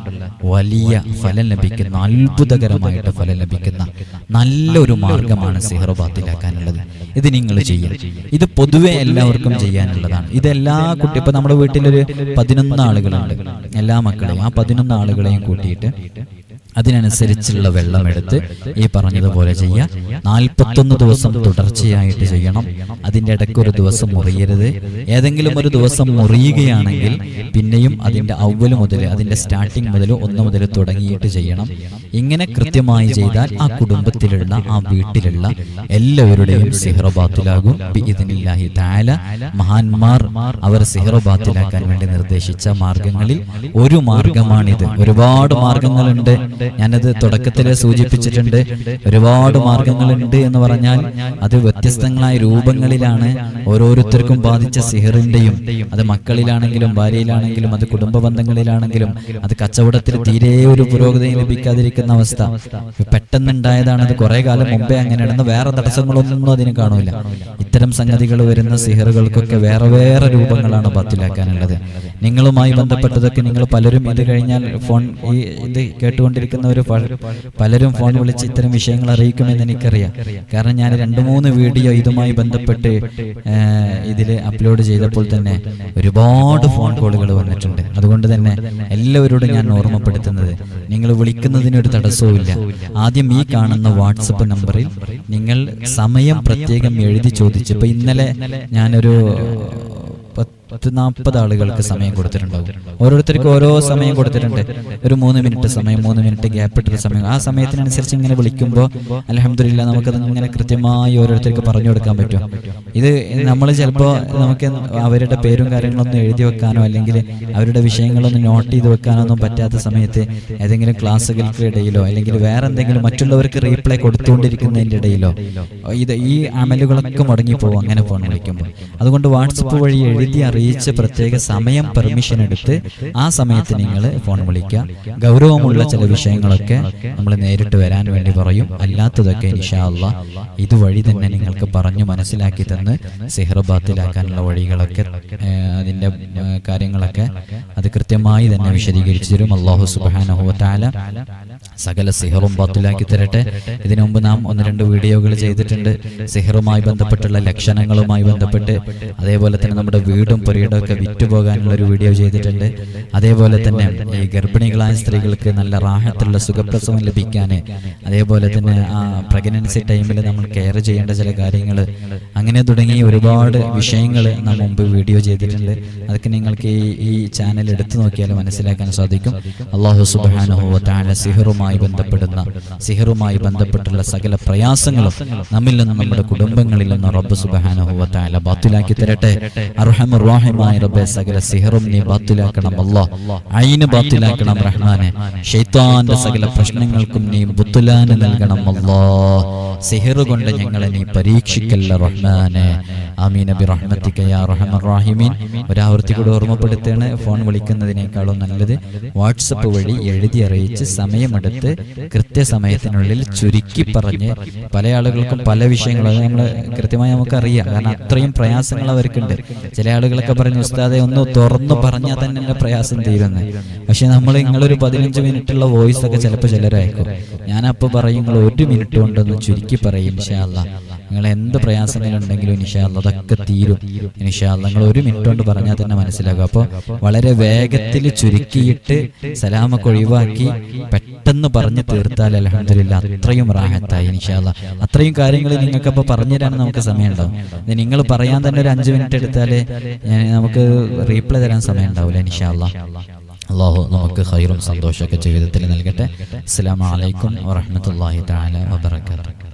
Speaker 1: വലിയ ഫലം ലഭിക്കുന്ന അത്ഭുതകരമായിട്ട് ഫലം ലഭിക്കുന്ന നല്ലൊരു മാർഗമാണ് സെഹ്റബാത്തിലാക്കാനുള്ളത് ഇത് നിങ്ങൾ ചെയ്യും ഇത് പൊതുവെ എല്ലാവർക്കും ചെയ്യാനുള്ളതാണ്. ഇതെല്ലാ എല്ലാ കുട്ടി ഇപ്പൊ നമ്മുടെ വീട്ടിലൊരു പതിനൊന്ന് ആളുകളുണ്ട്. എല്ലാ മക്കളെയും ആ പതിനൊന്ന് ആളുകളെയും കൂട്ടിയിട്ട് അതിനനുസരിച്ചുള്ള വെള്ളമെടുത്ത് ഈ പറഞ്ഞതുപോലെ ചെയ്യുക നാൽപ്പത്തൊന്ന് ദിവസം തുടർച്ചയായിട്ട് ചെയ്യണം. അതിന്റെ ഇടയ്ക്ക് ഒരു ദിവസം മുറിയരുത്. ഏതെങ്കിലും ഒരു ദിവസം മുറിയുകയാണെങ്കിൽ പിന്നെയും അതിന്റെ അവൽ മുതൽ അതിന്റെ സ്റ്റാർട്ടിംഗ് മുതൽ ഒന്ന് മുതൽ തുടങ്ങിയിട്ട് ചെയ്യണം. ഇങ്ങനെ കൃത്യമായി ചെയ്താൽ ആ കുടുംബത്തിലുള്ള ആ വീട്ടിലുള്ള എല്ലാവരുടെയും സിഹ്റബാത്തിലാകും ഇതിനില്ലാഹി താല മഹാന്മാർ അവർ സിഹ്റബാത്തിലാക്കാൻ വേണ്ടി നിർദ്ദേശിച്ച മാർഗങ്ങളിൽ ഒരു മാർഗമാണിത് ഒരുപാട് മാർഗങ്ങളുണ്ട് ഞാനത് തുടക്കത്തിൽ സൂചിപ്പിച്ചിട്ടുണ്ട്. ഒരുപാട് മാർഗങ്ങളുണ്ട് എന്ന് പറഞ്ഞാൽ അത് വ്യത്യസ്തങ്ങളായ രൂപങ്ങളിലാണ് ഓരോരുത്തർക്കും ബാധിച്ച സിഹറിന്റെയും അത് മക്കളിലാണെങ്കിലും ഭാര്യയിലാണെങ്കിലും അത് കുടുംബ ബന്ധങ്ങളിലാണെങ്കിലും അത് കച്ചവടത്തിൽ തീരെ ഒരു പുരോഗതി ലഭിക്കാതിരിക്കുന്ന അവസ്ഥ. പെട്ടെന്നുണ്ടായതാണ് അത് കുറെ കാലം മുമ്പേ അങ്ങനെയാണെന്ന് വേറെ തടസ്സങ്ങളൊന്നും അതിന് കാണൂല. ഇത്തരം സംഗതികൾ വരുന്ന സിഹറുകൾക്കൊക്കെ വേറെ വേറെ രൂപങ്ങളാണ് ബാത്തിലാക്കാനുള്ളത്. നിങ്ങളുമായി ബന്ധപ്പെട്ടതൊക്കെ നിങ്ങൾ പലരും ഇത് കഴിഞ്ഞാൽ ഫോൺ ഈ ഇത് കേട്ടുകൊണ്ടിരിക്കുന്നവർ പലരും ഫോൺ വിളിച്ച് ഇത്തരം വിഷയങ്ങൾ അറിയിക്കുമെന്ന് എനിക്കറിയാം. കാരണം ഞാൻ രണ്ട് മൂന്ന് വീഡിയോ ഇതുമായി ബന്ധപ്പെട്ട് ഇതിൽ അപ്ലോഡ് ചെയ്തപ്പോൾ തന്നെ ഒരുപാട് ഫോൺ കോളുകൾ വന്നിട്ടുണ്ട്. അതുകൊണ്ട് തന്നെ എല്ലാവരോടും ഞാൻ ഓർമ്മപ്പെടുത്തുന്നത് നിങ്ങൾ വിളിക്കുന്നതിനൊരു തടസ്സവുമില്ല ആദ്യം ഈ കാണുന്ന വാട്സപ്പ് നമ്പറിൽ നിങ്ങൾ സമയം പ്രത്യേകം എഴുതി ചോദിച്ചു ഇപ്പൊ ഇന്നലെ ഞാനൊരു പത്ത് നാൽപ്പത് ആളുകൾക്ക് സമയം കൊടുത്തിട്ടുണ്ടാവും. ഓരോരുത്തർക്കും ഓരോ സമയം കൊടുത്തിട്ടുണ്ട്. ഒരു മൂന്ന് മിനിറ്റ് സമയം മൂന്ന് മിനിറ്റ് ഗ്യാപ്പ് ഇട്ടൊരു സമയം. ആ സമയത്തിനനുസരിച്ച് ഇങ്ങനെ വിളിക്കുമ്പോൾ അലഹമില്ല നമുക്കത് ഇങ്ങനെ കൃത്യമായി ഓരോരുത്തർക്ക് പറഞ്ഞു കൊടുക്കാൻ പറ്റും. ഇത് നമ്മൾ ചിലപ്പോൾ നമുക്ക് അവരുടെ പേരും കാര്യങ്ങളൊന്നും എഴുതി വെക്കാനോ അല്ലെങ്കിൽ അവരുടെ വിഷയങ്ങളൊന്നും നോട്ട് ചെയ്ത് വെക്കാനോ ഒന്നും പറ്റാത്ത സമയത്ത് ഏതെങ്കിലും ക്ലാസ്സുകൾക്ക് ഇടയിലോ അല്ലെങ്കിൽ വേറെ എന്തെങ്കിലും മറ്റുള്ളവർക്ക് റീപ്ലൈ കൊടുത്തുകൊണ്ടിരിക്കുന്നതിന്റെ ഇടയിലോ ഇത് ഈ അമലുകളൊക്കെ മുടങ്ങിപ്പോകും അങ്ങനെ ഫോൺ വിളിക്കുമ്പോൾ അതുകൊണ്ട് വാട്സപ്പ് വഴി എഴുതി അറിയിച്ച് പ്രത്യേക സമയം പെർമിഷൻ എടുത്ത് ആ സമയത്ത് നിങ്ങൾ ഫോൺ വിളിക്കുക ഗൗരവമുള്ള ചില വിഷയങ്ങളൊക്കെ നമ്മൾ നേരിട്ട് വരാൻ വേണ്ടി പറയും. അല്ലാത്തതൊക്കെ ഇൻഷാ അള്ളാ ഇതുവഴി തന്നെ നിങ്ങൾക്ക് പറഞ്ഞു മനസ്സിലാക്കി തന്ന് സിഹർ ബാത്തിലാക്കാനുള്ള വഴികളൊക്കെ അതിന്റെ അതിന്റെ കാര്യങ്ങളൊക്കെ അത് കൃത്യമായി തന്നെ വിശദീകരിച്ചു തരും. അള്ളാഹു സുബാനഹുല സകല സിഹറും ബാത്തിലാക്കി തരട്ടെ. ഇതിനു മുമ്പ് നാം ഒന്ന് രണ്ട് വീഡിയോകൾ ചെയ്തിട്ടുണ്ട്. സിഹറുമായി ബന്ധപ്പെട്ടുള്ള ലക്ഷണങ്ങളുമായി ബന്ധപ്പെട്ട് അതേപോലെ തന്നെ നമ്മുടെ വീടും പുരയിടും ഒക്കെ വിറ്റുപോകാനുള്ള ഒരു വീഡിയോ ചെയ്തിട്ടുണ്ട്. അതേപോലെ തന്നെ ഈ ഗർഭിണികളായ സ്ത്രീകൾക്ക് നല്ല റാഹത്തുള്ള സുഖപ്രസവം ലഭിക്കാൻ അതേപോലെ തന്നെ ആ പ്രഗ്നൻസി ടൈമിൽ നമ്മൾ കെയർ ചെയ്യേണ്ട ചില കാര്യങ്ങൾ. അങ്ങനെ തുടങ്ങി ഒരുപാട് വിഷയങ്ങൾ നാം മുമ്പ് വീഡിയോ ചെയ്തിട്ടുണ്ട്. അതൊക്കെ നിങ്ങൾക്ക് ഈ ചാനൽ എടുത്തു നോക്കിയാൽ മനസ്സിലാക്കാൻ സാധിക്കും. അള്ളാഹു സുബാനുഹോ താഴെ സിഹറുമായി ബന്ധപ്പെടുന്ന സിഹറുമായി ബന്ധപ്പെട്ടുള്ള സകല പ്രയാസങ്ങളും നമ്മിൽ നിന്നും നമ്മുടെ കുടുംബങ്ങളിൽ നിന്ന് റബ്ബ് സുബാനുഹുവ താല ബാത്തിലാക്കി തരട്ടെ. അർഹമുറാഹിമായ റബ്ബെ സകല സിഹറും നീ ബാത്തിലാക്കണം. അല്ലോ അയിന് ബാത്തിലാക്കണം റഹ്മാനെ. ഷെയ്ത്താന്റെ സകല പ്രശ്നങ്ങൾക്കും നീ ബുത്തുലാന് നൽകണം. അല്ലോ സിഹറുകൊണ്ട് ഞങ്ങളെ നീ പരീക്ഷിക്കല്ല റഹ്മാനെ. ആമീൻ. നബി യാ റഹ്മൻ റാഹിമീൻ. ഒരാവർത്തി കൂടെ ഓർമ്മപ്പെടുത്തുകയാണ് ഫോൺ വിളിക്കുന്നതിനേക്കാളും നല്ലത് വാട്സപ്പ് വഴി എഴുതി അറിയിച്ച് സമയമെടുത്ത് കൃത്യസമയത്തിനുള്ളിൽ ചുരുക്കി പറഞ്ഞ് പല ആളുകൾക്കും പല വിഷയങ്ങളും അത് നമ്മൾ കൃത്യമായി നമുക്കറിയാം. കാരണം അത്രയും പ്രയാസങ്ങൾ അവർക്കുണ്ട്. ചില ആളുകളൊക്കെ പറഞ്ഞു ഉസ്താദെ ഒന്ന് തുറന്നു പറഞ്ഞാൽ തന്നെ എന്റെ പ്രയാസം തീരുന്നത് പക്ഷെ നമ്മൾ നിങ്ങളൊരു പതിനഞ്ച് മിനിറ്റുള്ള വോയിസ് ഒക്കെ ചിലപ്പോൾ ചിലരയക്കും. ഞാനപ്പോൾ പറയും നിങ്ങൾ ഒരു മിനിറ്റ് കൊണ്ടൊന്ന് ചുരുക്കി പറയും ഇൻഷാ അല്ലാ നിങ്ങൾ എന്ത് പ്രയാസങ്ങളുണ്ടെങ്കിലും ഇനിഷാല്ല അതൊക്കെ തീരും. ഇനിഷാല്ല നിങ്ങൾ ഒരു മിനിറ്റ് കൊണ്ട് പറഞ്ഞാൽ തന്നെ മനസ്സിലാകും. അപ്പോൾ വളരെ വേഗത്തിൽ ചുരുക്കിയിട്ട് സലാമൊക്കെ ഒഴിവാക്കി പെട്ടെന്ന് പറഞ്ഞ് തീർത്താൽ അലഹമില്ല അത്രയും റാഹത്തായി ഇനിഷാല്ല അത്രയും കാര്യങ്ങൾ നിങ്ങൾക്കപ്പോൾ പറഞ്ഞു തരാൻ നമുക്ക് സമയമുണ്ടാവും നിങ്ങൾ പറയാൻ തന്നെ ഒരു അഞ്ച് മിനിറ്റ് എടുത്താൽ നമുക്ക് റീപ്ലൈ തരാൻ സമയം ഉണ്ടാവില്ല ഇനിഷാല്ല അള്ളാഹു നമുക്ക് ഹൈറും സന്തോഷമൊക്കെ ജീവിതത്തിൽ നൽകട്ടെ. അസ്സാം വലൈക്കും വറഹ്മത്തുള്ളാഹി താല വബറകാതുഹു.